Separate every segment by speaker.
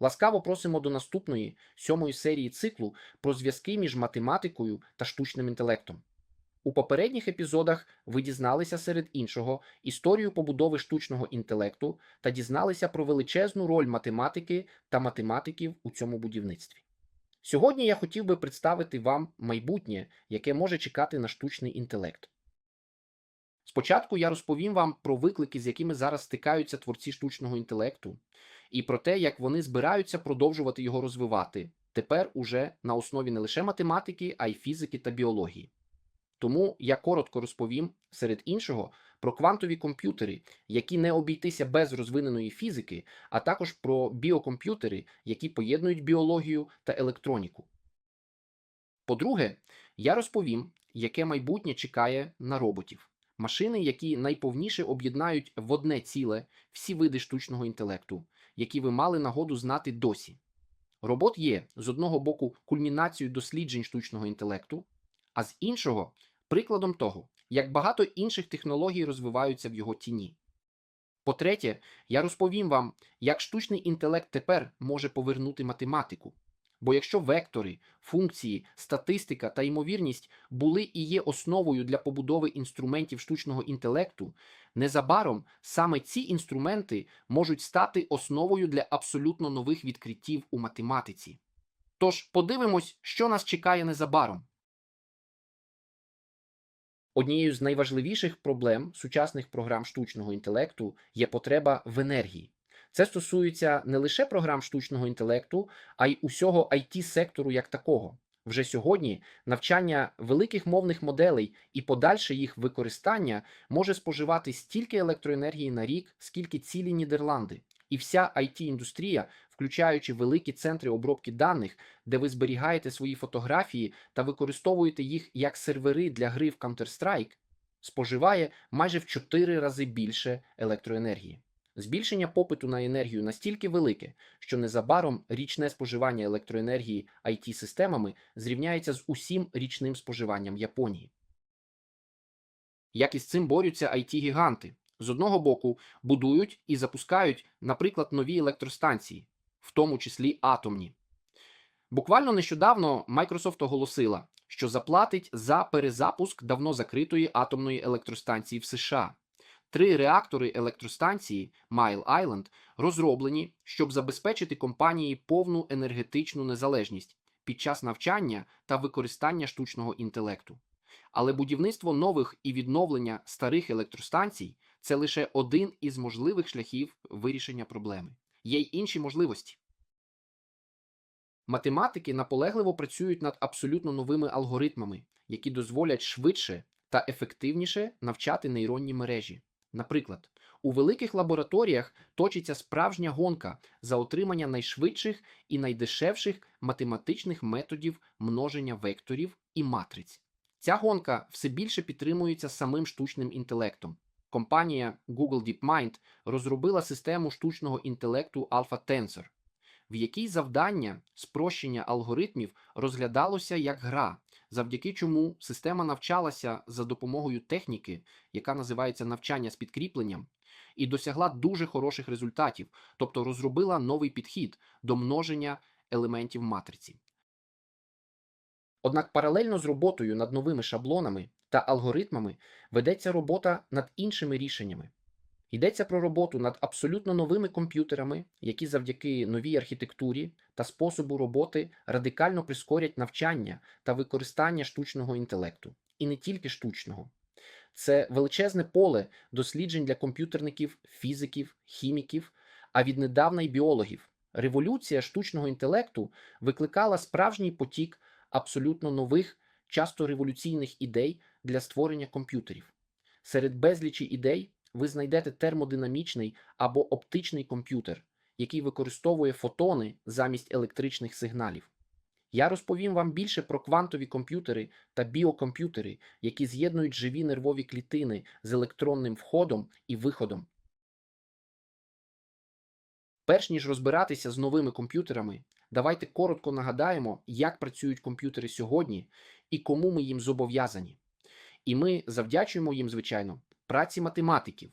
Speaker 1: Ласкаво просимо до наступної сьомої серії циклу про зв'язки між математикою та штучним інтелектом. У попередніх епізодах ви дізналися серед іншого історію побудови штучного інтелекту та дізналися про величезну роль математики та математиків у цьому будівництві. Сьогодні я хотів би представити вам майбутнє, яке може чекати на штучний інтелект. Спочатку я розповім вам про виклики, з якими зараз стикаються творці штучного інтелекту, і про те, як вони збираються продовжувати його розвивати тепер уже на основі не лише математики, а й фізики та біології. Тому я коротко розповім серед іншого про квантові комп'ютери, які не обійтися без розвиненої фізики, а також про біокомп'ютери, які поєднують біологію та електроніку. По-друге, я розповім, яке майбутнє чекає на роботів. Машини, які найповніше об'єднають в одне ціле всі види штучного інтелекту, які ви мали нагоду знати досі. Робот є з одного боку кульмінацією досліджень штучного інтелекту, а з іншого прикладом того, як багато інших технологій розвиваються в його тіні. По-третє, я розповім вам, як штучний інтелект тепер може повернути математику. Бо якщо вектори, функції, статистика та ймовірність були і є основою для побудови інструментів штучного інтелекту, незабаром саме ці інструменти можуть стати основою для абсолютно нових відкриттів у математиці. Тож подивимось, що нас чекає незабаром. Однією з найважливіших проблем сучасних програм штучного інтелекту є потреба в енергії. Це стосується не лише програм штучного інтелекту, а й усього it сектору як такого. Вже сьогодні навчання великих мовних моделей і подальше їх використання може споживати стільки електроенергії на рік, скільки цілі Нідерланди. І вся it індустрія, включаючи великі центри обробки даних, де ви зберігаєте свої фотографії та використовуєте їх як сервери для гри в Counter-Strike, споживає майже в 4 рази більше електроенергії. Збільшення попиту на енергію настільки велике, що незабаром річне споживання електроенергії it системами зрівняється з усім річним споживанням Японії. Як із цим борються it гіганти З одного боку, будують і запускають, наприклад, нові електростанції, в тому числі атомні. Буквально нещодавно Microsoft оголосила, що заплатить за перезапуск давно закритої атомної електростанції в США. Три реактори електростанції Mile Island розроблені, щоб забезпечити компанії повну енергетичну незалежність під час навчання та використання штучного інтелекту. Але будівництво нових і відновлення старих електростанцій це лише один із можливих шляхів вирішення проблеми. Є й інші можливості. Математики наполегливо працюють над абсолютно новими алгоритмами, які дозволять швидше та ефективніше навчати нейронні мережі. Наприклад, у великих лабораторіях точиться справжня гонка за отримання найшвидших і найдешевших математичних методів множення векторів і матриць. Ця гонка все більше підтримується самим штучним інтелектом. Компанія Google DeepMind розробила систему штучного інтелекту Alpha Tensor, в якій завдання спрощення алгоритмів розглядалося як гра, завдяки чому система навчалася за допомогою техніки, яка називається навчання з підкріпленням, і досягла дуже хороших результатів, тобто розробила новий підхід до множення елементів матриці. Однак паралельно з роботою над новими шаблонами та алгоритмами ведеться робота над іншими рішеннями. Йдеться про роботу над абсолютно новими комп'ютерами, які завдяки новій архітектурі та способу роботи радикально прискорять навчання та використання штучного інтелекту, і не тільки штучного. Це величезне поле досліджень для комп'ютерників, фізиків, хіміків, а віднедавна й біологів. Революція штучного інтелекту викликала справжній потік абсолютно нових, часто революційних ідей для створення комп'ютерів. Серед безлічі ідей ви знайдете термодинамічний або оптичний комп'ютер, який використовує фотони замість електричних сигналів. Я розповім вам більше про квантові комп'ютери та біокомп'ютери, які з'єднують живі нервові клітини з електронним входом і виходом. Перш ніж розбиратися з новими комп'ютерами, давайте коротко нагадаємо, як працюють комп'ютери сьогодні і кому ми їм зобов'язані. І ми завдячуємо їм, звичайно, праці математиків,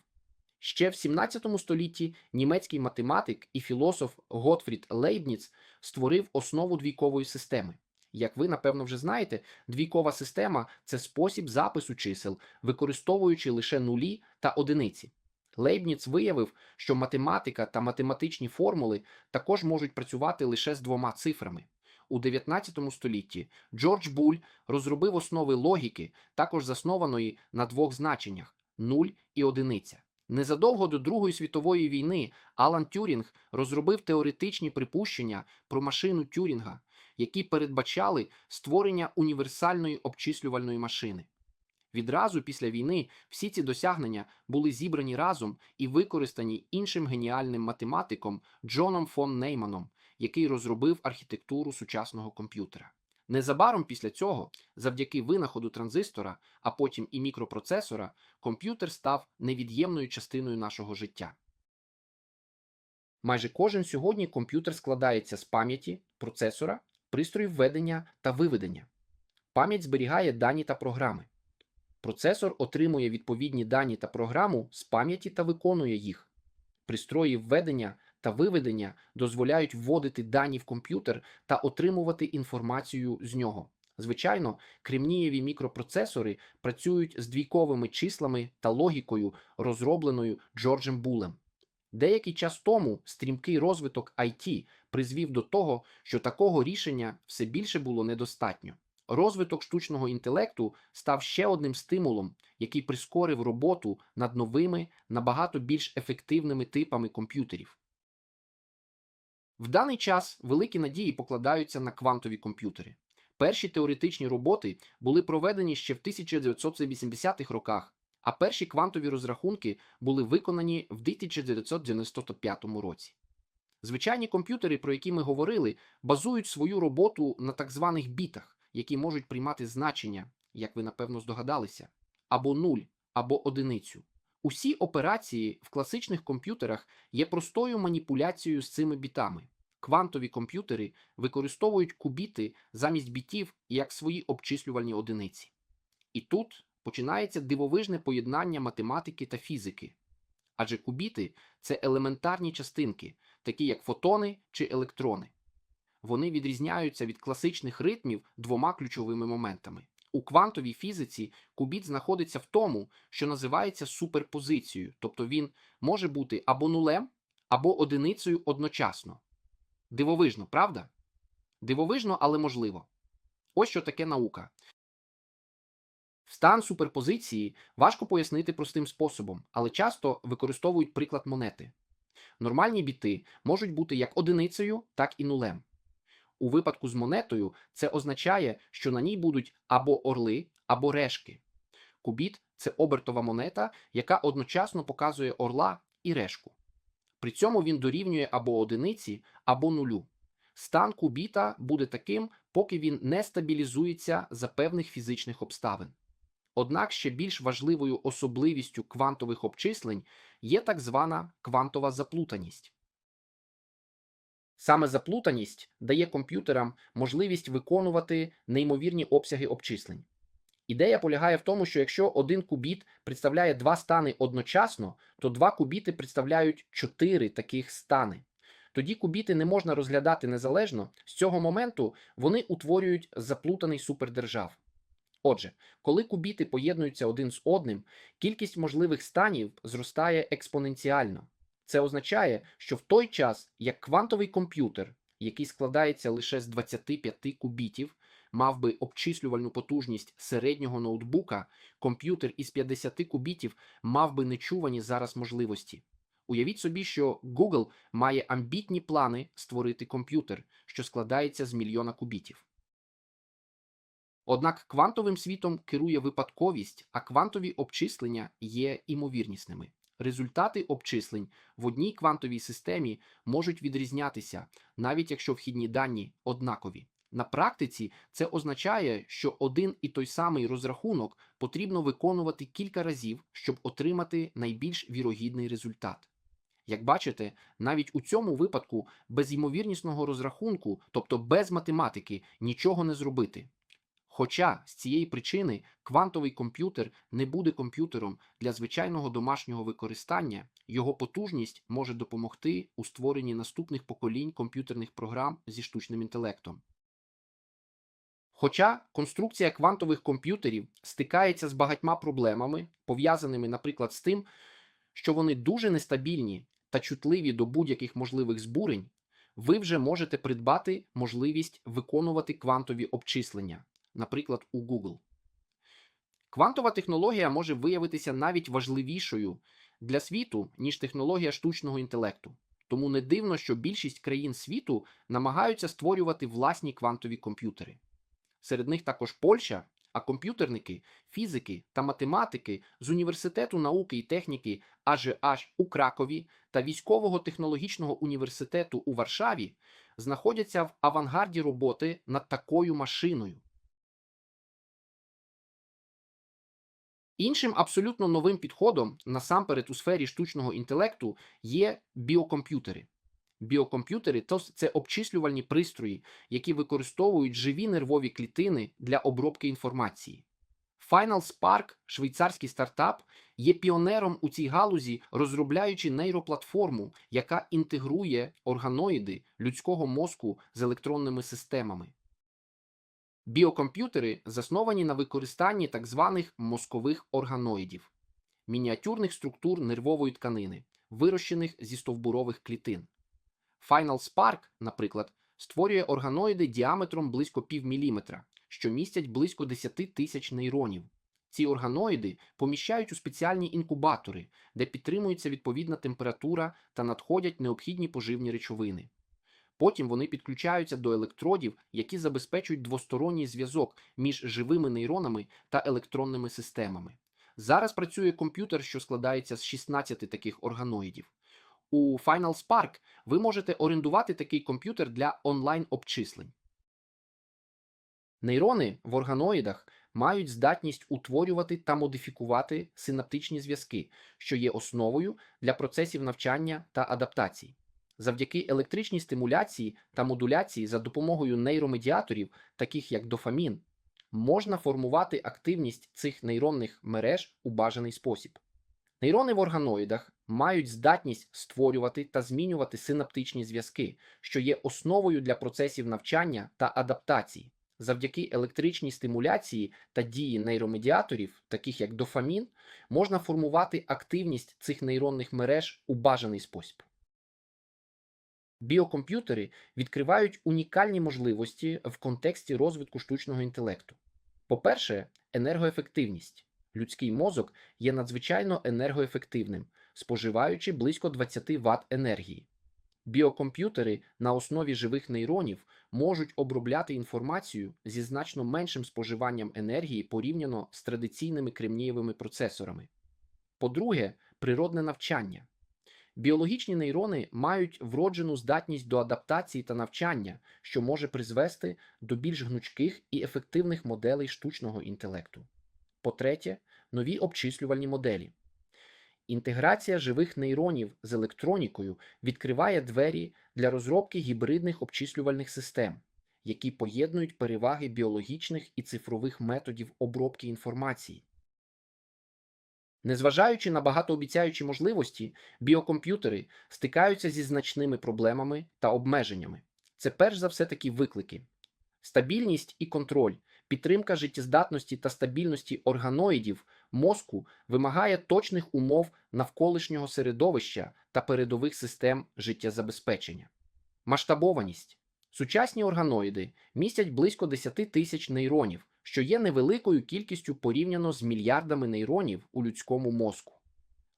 Speaker 1: Ще в 17 столітті німецький математик і філософ Готфрід Лейбніц створив основу двійкової системи. Як ви напевно вже знаєте, двійкова система це спосіб запису чисел, використовуючи лише нулі та одиниці. Лейбніц виявив, що математика та математичні формули також можуть працювати лише з двома цифрами. У 19 столітті Джордж Буль розробив основи логіки, також заснованої на двох значеннях 0 і одиниця. Незадовго до Другої світової війни Алан Тюрінг розробив теоретичні припущення про машину Тюрінга, які передбачали створення універсальної обчислювальної машини. Відразу після війни всі ці досягнення були зібрані разом і використані іншим геніальним математиком Джоном фон Нейманом, який розробив архітектуру сучасного комп'ютера. Незабаром після цього, завдяки винаходу транзистора, а потім і мікропроцесора, комп'ютер став невід'ємною частиною нашого життя. Майже кожен сьогодні комп'ютер складається з пам'яті, процесора, пристроїв введення та виведення. Пам'ять зберігає дані та програми. Процесор отримує відповідні дані та програму з пам'яті та виконує їх. Пристрої введення та виведення дозволяють вводити дані в комп'ютер та отримувати інформацію з нього. Звичайно, кремнієві мікропроцесори працюють з двійковими числами та логікою, розробленою Джорджем Булем. Деякий час тому стрімкий розвиток IT призвів до того, що такого рішення все більше було недостатньо. Розвиток штучного інтелекту став ще одним стимулом, який прискорив роботу над новими, набагато більш ефективними типами комп'ютерів. В даний час великі надії покладаються на квантові комп'ютери. Перші теоретичні роботи були проведені ще в 1980-х роках, а перші квантові розрахунки були виконані в 1995 році. Звичайні комп'ютери, про які ми говорили, базують свою роботу на так званих бітах, які можуть приймати значення, як ви напевно здогадалися, або нуль, або одиницю. Усі операції в класичних комп'ютерах є простою маніпуляцією з цими бітами. Квантові комп'ютери використовують кубіти замість бітів як свої обчислювальні одиниці. І тут починається дивовижне поєднання математики та фізики. Адже кубіти це елементарні частинки, такі як фотони чи електрони. Вони відрізняються від класичних ритмів двома ключовими моментами. У квантовій фізиці кубіт знаходиться в тому, що називається суперпозицією, тобто він може бути або нулем, або одиницею одночасно. Дивовижно, правда? Дивовижно, але можливо. Ось що таке наука. Стан суперпозиції важко пояснити простим способом, але часто використовують приклад монети. Нормальні біти можуть бути як одиницею, так і нулем. У випадку з монетою це означає, що на ній будуть або орли, або решки. Кубіт це обертова монета, яка одночасно показує орла і решку. При цьому він дорівнює або одиниці, або нулю. Стан кубіта буде таким, поки він не стабілізується за певних фізичних обставин. Однак ще більш важливою особливістю квантових обчислень є так звана квантова заплутаність. Саме заплутаність дає комп'ютерам можливість виконувати неймовірні обсяги обчислень. Ідея полягає в тому, що якщо один кубіт представляє два стани одночасно, то два кубіти представляють чотири таких стани. Тоді кубіти не можна розглядати незалежно, з цього моменту вони утворюють заплутаний супердержав. Отже, коли кубіти поєднуються один з одним, кількість можливих станів зростає експоненціально. Це означає, що в той час, як квантовий комп'ютер, який складається лише з 25 кубітів, мав би обчислювальну потужність середнього ноутбука, комп'ютер із 50 кубітів мав би нечувані зараз можливості. Уявіть собі, що Google має амбітні плани створити комп'ютер, що складається з мільйона кубітів. Однак квантовим світом керує випадковість, а квантові обчислення є імовірнісними. Результати обчислень в одній квантовій системі можуть відрізнятися, навіть якщо вхідні дані однакові. На практиці це означає, що один і той самий розрахунок потрібно виконувати кілька разів, щоб отримати найбільш вірогідний результат. Як бачите, навіть у цьому випадку без ймовірнісного розрахунку, тобто без математики, нічого не зробити. Хоча з цієї причини квантовий комп'ютер не буде комп'ютером для звичайного домашнього використання, його потужність може допомогти у створенні наступних поколінь комп'ютерних програм зі штучним інтелектом. Хоча конструкція квантових комп'ютерів стикається з багатьма проблемами, пов'язаними, наприклад, з тим, що вони дуже нестабільні та чутливі до будь-яких можливих збурень, ви вже можете придбати можливість виконувати квантові обчислення, наприклад, у Google. Квантова технологія може виявитися навіть важливішою для світу, ніж технологія штучного інтелекту. Тому не дивно, що більшість країн світу намагаються створювати власні квантові комп'ютери. Серед них також Польща, а комп'ютерники, фізики та математики з Університету науки і техніки АЖH у Кракові та Військового технологічного університету у Варшаві знаходяться в авангарді роботи над такою машиною. Іншим абсолютно новим підходом, насамперед у сфері штучного інтелекту, є біокомп'ютери. Біокомп'ютери це обчислювальні пристрої, які використовують живі нервові клітини для обробки інформації. Final Spark, швейцарський стартап, є піонером у цій галузі, розробляючи нейроплатформу, яка інтегрує органоїди людського мозку з електронними системами. Біокомп'ютери засновані на використанні так званих мозкових органоїдів, мініатюрних структур нервової тканини, вирощених зі стовбурових клітин. Final Spark, наприклад, створює органоїди діаметром близько півміліметра, що містять близько 10 тисяч нейронів. Ці органоїди поміщають у спеціальні інкубатори, де підтримується відповідна температура та надходять необхідні поживні речовини. Потім вони підключаються до електродів, які забезпечують двосторонній зв'язок між живими нейронами та електронними системами. Зараз працює комп'ютер, що складається з 16 таких органоїдів. У Final Spark ви можете орендувати такий комп'ютер для онлайн-обчислень. Нейрони в органоїдах мають здатність утворювати та модифікувати синаптичні зв'язки, що є основою для процесів навчання та адаптації. Завдяки електричній стимуляції та модуляції за допомогою нейромедіаторів, таких як дофамін, можна формувати активність цих нейронних мереж у бажаний спосіб. Нейрони в органоїдах мають здатність створювати та змінювати синаптичні зв'язки, що є основою для процесів навчання та адаптації. Завдяки електричній стимуляції та дії нейромедіаторів, таких як дофамін, можна формувати активність цих нейронних мереж у бажаний спосіб. Біокомп'ютери відкривають унікальні можливості в контексті розвитку штучного інтелекту. По-перше, енергоефективність. Людський мозок є надзвичайно енергоефективним, споживаючи близько 20 Вт енергії. Біокомп'ютери на основі живих нейронів можуть обробляти інформацію зі значно меншим споживанням енергії порівняно з традиційними кремнієвими процесорами. По-друге, природне навчання. Біологічні нейрони мають вроджену здатність до адаптації та навчання, що може призвести до більш гнучких і ефективних моделей штучного інтелекту. По-третє, нові обчислювальні моделі. Інтеграція живих нейронів з електронікою відкриває двері для розробки гібридних обчислювальних систем, які поєднують переваги біологічних і цифрових методів обробки інформації. Незважаючи на багатообіцяючі можливості, біокомп'ютери стикаються зі значними проблемами та обмеженнями. Це перш за все такі виклики: стабільність і контроль, підтримка життєздатності та стабільності органоїдів мозку вимагає точних умов навколишнього середовища та передових систем життєзабезпечення. Масштабованість. Сучасні органоїди містять близько 10 тисяч нейронів, що є невеликою кількістю порівняно з мільярдами нейронів у людському мозку.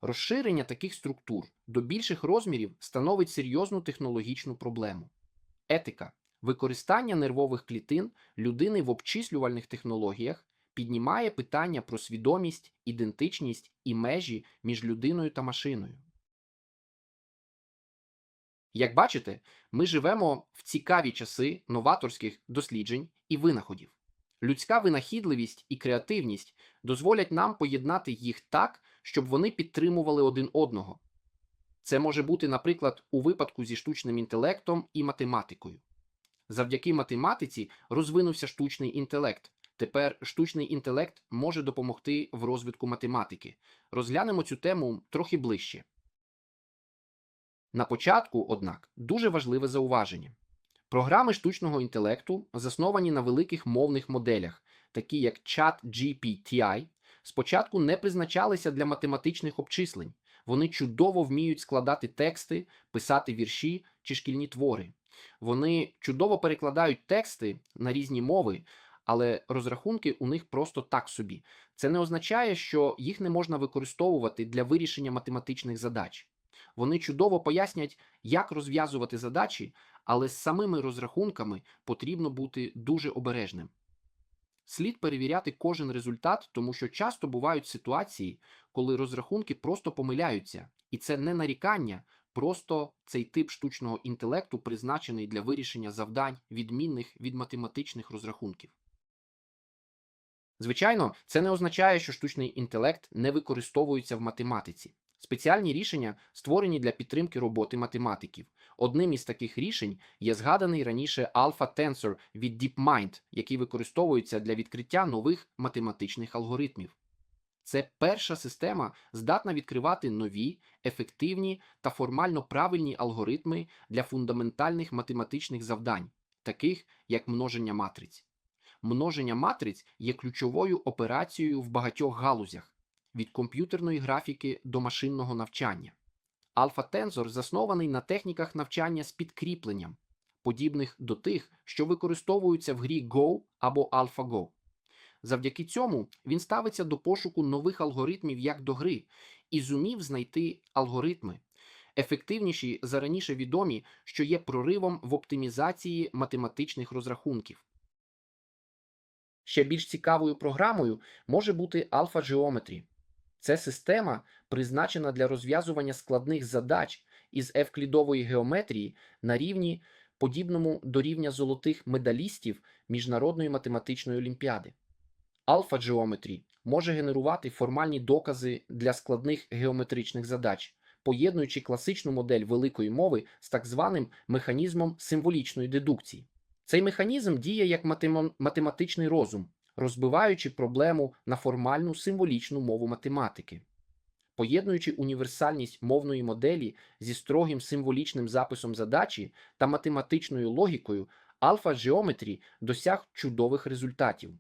Speaker 1: Розширення таких структур до більших розмірів становить серйозну технологічну проблему. Етика використання нервових клітин людини в обчислювальних технологіях піднімає питання про свідомість, ідентичність і межі між людиною та машиною. Як бачите, ми живемо в цікаві часи новаторських досліджень і винаходів. Людська винахідливість і креативність дозволять нам поєднати їх так, щоб вони підтримували один одного. Це може бути, наприклад, у випадку зі штучним інтелектом і математикою. Завдяки математиці розвинувся штучний інтелект, Тепер штучний інтелект може допомогти в розвитку математики. Розглянемо цю тему трохи ближче. На початку, однак, дуже важливе зауваження. Програми штучного інтелекту засновані на великих мовних моделях, такі як ChatGPT, спочатку не призначалися для математичних обчислень. Вони чудово вміють складати тексти, писати вірші чи шкільні твори. Вони чудово перекладають тексти на різні мови, але розрахунки у них просто так собі. Це не означає, що їх не можна використовувати для вирішення математичних задач. Вони чудово пояснять, як розв'язувати задачі, але з самими розрахунками потрібно бути дуже обережним. Слід перевіряти кожен результат, тому що часто бувають ситуації, коли розрахунки просто помиляються, і це не нарікання, просто цей тип штучного інтелекту призначений для вирішення завдань, відмінних від математичних розрахунків. Звичайно, це не означає, що штучний інтелект не використовується в математиці. Спеціальні рішення створені для підтримки роботи математиків. Одним із таких рішень є згаданий раніше Alpha Tensor від DeepMind, який використовується для відкриття нових математичних алгоритмів. Це перша система, здатна відкривати нові, ефективні та формально правильні алгоритми для фундаментальних математичних завдань, таких як множення матриць. Множення матриць є ключовою операцією в багатьох галузях від комп'ютерної графіки до машинного навчання. Tensor заснований на техніках навчання з підкріпленням, подібних до тих, що використовуються в грі Go або AlphaGo. Завдяки цьому він ставиться до пошуку нових алгоритмів як до гри і зумів знайти алгоритми, ефективніші за раніше відомі, що є проривом в оптимізації математичних розрахунків. Ще більш цікавою програмою може бути Alpha Geometry. Це система, призначена для розв'язування складних задач із евклідової геометрії на рівні, подібному до рівня золотих медалістів Міжнародної математичної олімпіади. Alpha Geometry може генерувати формальні докази для складних геометричних задач, поєднуючи класичну модель великої мови з так званим механізмом символічної дедукції. Цей механізм діє як математичний розум, розбиваючи проблему на формальну символічну мову математики. Поєднуючи універсальність мовної моделі зі строгим символічним записом задачі та математичною логікою, Alpha Geometry досяг чудових результатів.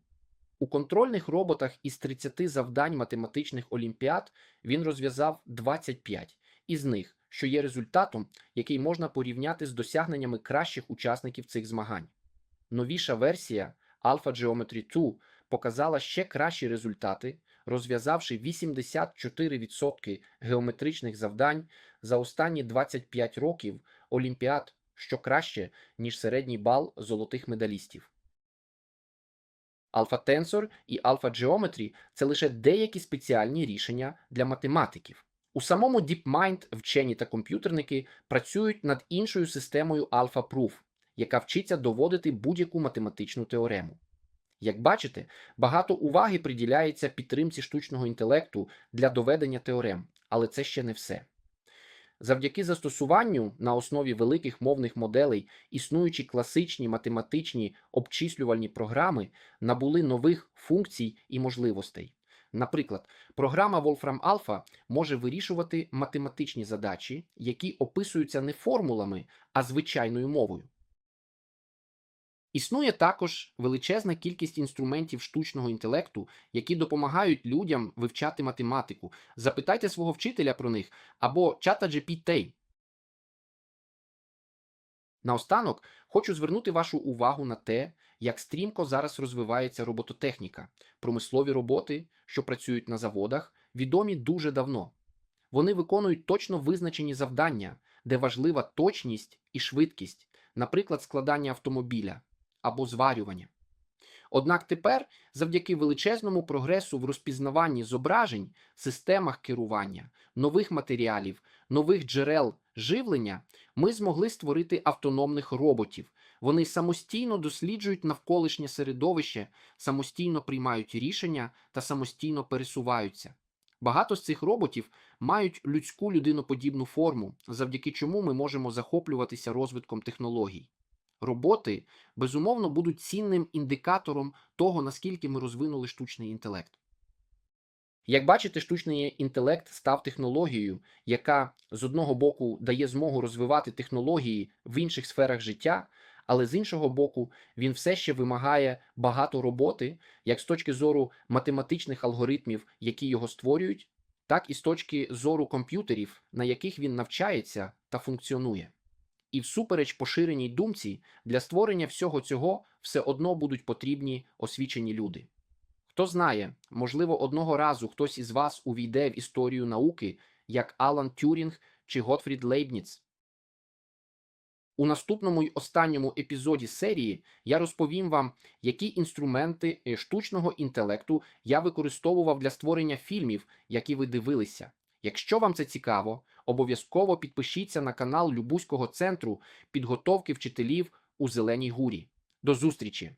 Speaker 1: У контрольних роботах із 30 завдань математичних олімпіад він розв'язав 25 із них, що є результатом, який можна порівняти з досягненнями кращих учасників цих змагань. Новіша версія Alpha Geometry 2 показала ще кращі результати, розв'язавши 84% геометричних завдань за останні 25 років олімпіад, що краще, ніж середній бал золотих медалістів. Alpha Tensor і Alpha Geometry – це лише деякі спеціальні рішення для математиків. У самому DeepMind вчені та комп'ютерники працюють над іншою системою Alpha Proof, яка вчиться доводити будь-яку математичну теорему. Як бачите, багато уваги приділяється підтримці штучного інтелекту для доведення теорем, але це ще не все. Завдяки застосуванню на основі великих мовних моделей існуючі класичні математичні обчислювальні програми набули нових функцій і можливостей. Наприклад, програма Wolfram Alpha може вирішувати математичні задачі, які описуються не формулами, а звичайною мовою. Існує також величезна кількість інструментів штучного інтелекту, які допомагають людям вивчати математику. Запитайте свого вчителя про них або чата GPT. Наостанок хочу звернути вашу увагу на те, як стрімко зараз розвивається робототехніка. Промислові роботи, що працюють на заводах, відомі дуже давно. Вони виконують точно визначені завдання, де важлива точність і швидкість, наприклад, складання автомобіля або зварювання. Однак тепер, завдяки величезному прогресу в розпізнаванні зображень, системах керування, нових матеріалів, нових джерел живлення, ми змогли створити автономних роботів. Вони самостійно досліджують навколишнє середовище, самостійно приймають рішення та самостійно пересуваються. Багато з цих роботів мають людську людиноподібну форму, завдяки чому ми можемо захоплюватися розвитком технологій. Роботи, безумовно, будуть цінним індикатором того, наскільки ми розвинули штучний інтелект. Як бачите, штучний інтелект став технологією, яка з одного боку дає змогу розвивати технології в інших сферах життя, але з іншого боку, він все ще вимагає багато роботи, як з точки зору математичних алгоритмів, які його створюють, так і з точки зору комп'ютерів, на яких він навчається та функціонує. І всупереч поширеній думці, для створення всього цього все одно будуть потрібні освічені люди. Хто знає, можливо, одного разу хтось із вас увійде в історію науки, як Алан Тюрінг чи Готфрід Лейбніц. У наступному й останньому епізоді серії я розповім вам, які інструменти е, штучного інтелекту я використовував для створення фільмів, які ви дивилися. Якщо вам це цікаво, обов'язково підпишіться на канал Любузького центру підготовки вчителів у Зеленій Гурі. До зустрічі!